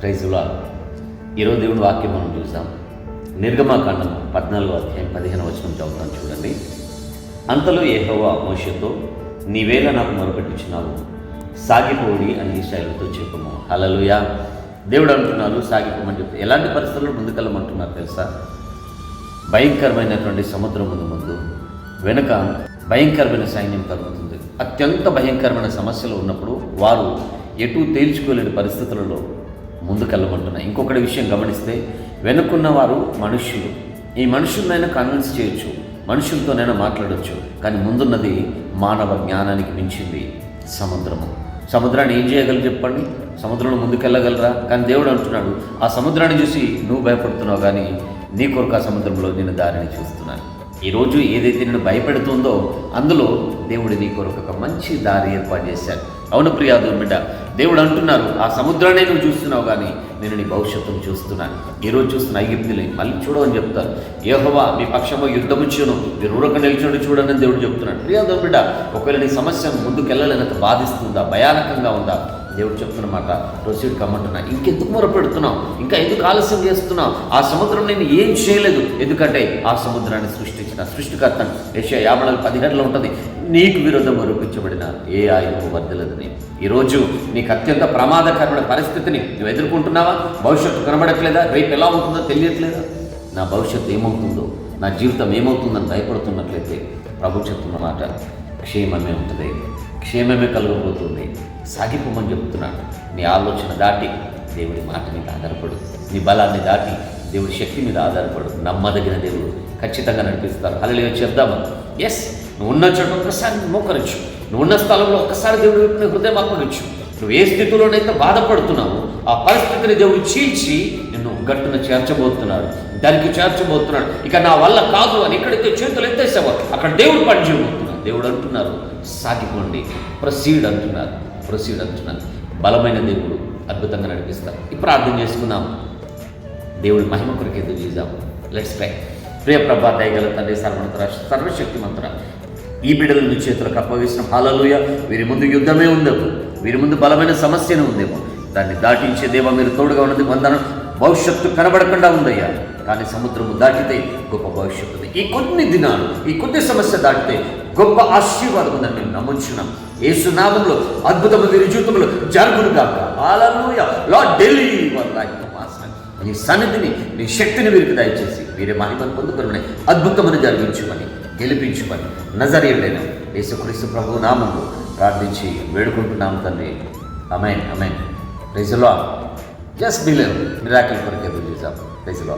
ప్రైజులా ఈరోజు దేవుని వాక్యం మనం చూసాం. నిర్గమాకాండం పద్నాలుగో అధ్యాయం పదిహేను వచనం చదువుతాం చూడండి. అంతలో ఏహోవా మోషతో నీవేళ నాకు మొరపెట్టుచున్నావు సాగిపోడి అని ఇస్రాయలతో చెప్పము. హలలుయా దేవుడు అంటున్నారు సాగిపోమని చెప్తే ఎలాంటి పరిస్థితుల్లో ముందుకెళ్ళమంటున్నారు తెలుసా? భయంకరమైనటువంటి సముద్రం ముందు ముందు. వెనుక భయంకరమైన సైన్యం కలుగుతుంది అత్యంత భయంకరమైన సమస్యలు ఉన్నప్పుడు వారు ఎటు తేల్చుకోలేని పరిస్థితులలో ముందుకెళ్ళమంటున్నాయి ఇంకొకటి విషయం గమనిస్తే వెనుకున్నవారు మనుష్యులు. ఈ మనుషులనైనా కన్విన్స్ చేయొచ్చు మనుషులతోనైనా మాట్లాడవచ్చు కానీ ముందున్నది మానవ జ్ఞానానికి మించింది సముద్రము. సముద్రాన్ని ఏం చేయగలరు చెప్పండి? సముద్రంలో ముందుకెళ్ళగలరా? కానీ దేవుడు అంటున్నాడు ఆ సముద్రాన్ని చూసి నువ్వు భయపడుతున్నావు కానీ నీ కొరకు ఆ సముద్రంలో నేను దారిని చూస్తున్నాను. ఈరోజు ఏదైతే నేను భయపెడుతుందో అందులో దేవుడు నీ కొరకు ఒక మంచి దారి ఏర్పాటు చేశాడు. అవును ప్రియాదు బిడ్డ దేవుడు అంటున్నారు ఆ సముద్రాన్ని నువ్వు చూస్తున్నావు కానీ నేను నీ భవిష్యత్తును చూస్తున్నాను. ఈరోజు చూస్తున్న ఐగిప్తులే మళ్ళీ చూడమని చెప్తారు. ఏహోవా మీ పక్షము యుద్ధము చూను మీరు ఊరక నిల్చోండి చూడని దేవుడు చెప్తున్నాడు. ప్రియాదో బిడ్డ ఒకవేళ నీ సమస్య ముందుకెళ్ళలేనంత బాధిస్తుందా భయానకంగా ఉందా? దేవుడు చెప్తున్నమాట ప్రొసీడ్ కమ్మంటున్నా ఇంకెందుకు మొరపెడుతున్నావు? ఇంకా ఎందుకు ఆలస్యం చేస్తున్నావు? ఆ సముద్రం నేను ఏం చేయలేదు. ఎందుకంటే ఆ సముద్రాన్ని సృష్టించిన సృష్టికర్తను ఏషియా యాభై పది పదిహేడులో ఉంటుంది. నీకు విరోధం రూపించబడిన ఏ ఆయుధము వర్ధలదని ఈరోజు నీకు అత్యంత ప్రమాదకరమైన పరిస్థితిని నువ్వు ఎదుర్కొంటున్నావా? భవిష్యత్తు కనబడట్లేదా? రేపు ఎలా ఉంటుందో తెలియట్లేదా? నా భవిష్యత్తు ఏమవుతుందో నా జీవితం ఏమవుతుందని భయపడుతున్నట్లయితే ప్రభు చెప్తున్న మాట క్షేమమే ఉంటుంది. క్షేమమే కలగబోతుంది. సాగిపోమని చెప్తున్నాడు. నీ ఆలోచన దాటి దేవుడి మాట మీద ఆధారపడు. నీ బలాన్ని దాటి దేవుడి శక్తి మీద ఆధారపడు. నమ్మదగిన దేవుడు ఖచ్చితంగా నడిపిస్తారు. అలా చెప్దామా? ఎస్ నువ్వు ఉన్న చోట ఒక్కసారి మోకరించు నువ్వు ఉన్న స్థలంలో ఒక్కసారి దేవుడు వైపు నీ హృదయం అప్పగించు. నువ్వు ఏ స్థితిలోనైతే బాధపడుతున్నావు ఆ పరిస్థితిని దేవుడు చీల్చి నిన్ను గట్టున చేర్చబోతున్నాడు. దానికి చేర్చబోతున్నాడు. ఇక నా వల్ల కాదు అని ఎక్కడైతే చేతులు ఎత్తేసావో అక్కడ దేవుడు పని చేయబోతున్నాడు దేవుడు అంటున్నారు సాగిపోండి. ప్రొసీడ్ అంటున్నారు ప్రొసీడ్ అంటున్నారు. బలమైన దేవుడు అద్భుతంగా నడిపిస్తారు. ఇప్పుడు ప్రార్థన చేసుకుందాం. దేవుడి మహిమ కొరకు ఎదురు చూద్దాం. లెట్స్ ప్రే ప్రియ ప్రభా దయగల తండ్రి సర్వమంతర సర్వశక్తి మంత్ర ఈ బిడ్డల నీ చేతులకు అప్పగిసిన హాలలుయ వీరి ముందు యుద్ధమే ఉందేమో. వీరి ముందు బలమైన సమస్యనే ఉందేమో. దాన్ని దాటించే దేవ మీరు తోడుగా ఉన్నది వందనం భవిష్యత్తు కనబడకుండా ఉందయ్యా. కానీ సముద్రము దాటితే గొప్ప భవిష్యత్తు ఉంది. ఈ కొన్ని దినాలు ఈ కొద్ది సమస్య దాటితే గొప్ప ఆశీర్వాదం ఉందని మేము నమ్ముచున్నాం. ఏసునామంలో అద్భుతము వీరి జీవితంలో జరుగును కాక హాలలుయ లా ఢిల్లీ లైఫ్ నీ సన్నిధిని నీ శక్తిని వీరికి దయచేసి వీరి మహిమను పొందుకుని అద్భుతమని జరిగించుమని గెలిపించుమని నజరీయుడైన యేసుక్రీస్తు ప్రభు నామంలో ప్రార్థించి వేడుకుంటున్నాము తండ్రి. అమెన్ అమెన్ ప్రైజ్లో జస్ట్ బిలీవ్ మిరాకిల్ కొరకు ఎదురు చూసాం రైజులో